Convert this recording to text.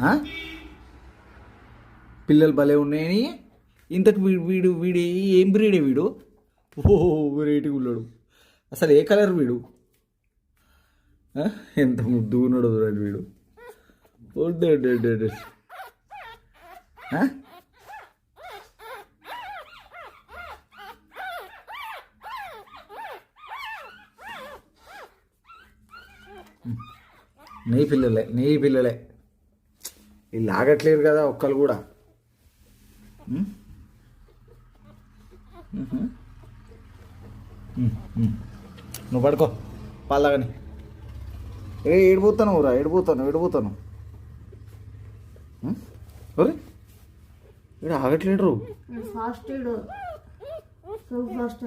ఆ? పిల్లలు భలే ఉన్నాయని? ఇంతకు వీడు వీడు ఏం బ్రీడే వీడు? ఓ వెరైటీ ఉన్నాడు అసలు ఏ కలర్ వీడు? ఎంత ముద్దు ఉన్నాడు చూడండి వీడు. నెయ్యి పిల్లలే నెయ్యి పిల్లలే. వీళ్ళు ఆగట్లేరు కదా ఒక్కరు కూడా. నువ్వు పడుకో. పాలాగని ఏ ఏడిపోతాను రా ఏడిపోతాను ఏడిపోతాను. ఒరే ఇక్కడ ఆగట్లేడు ఫాస్ట్ ఫాస్ట్?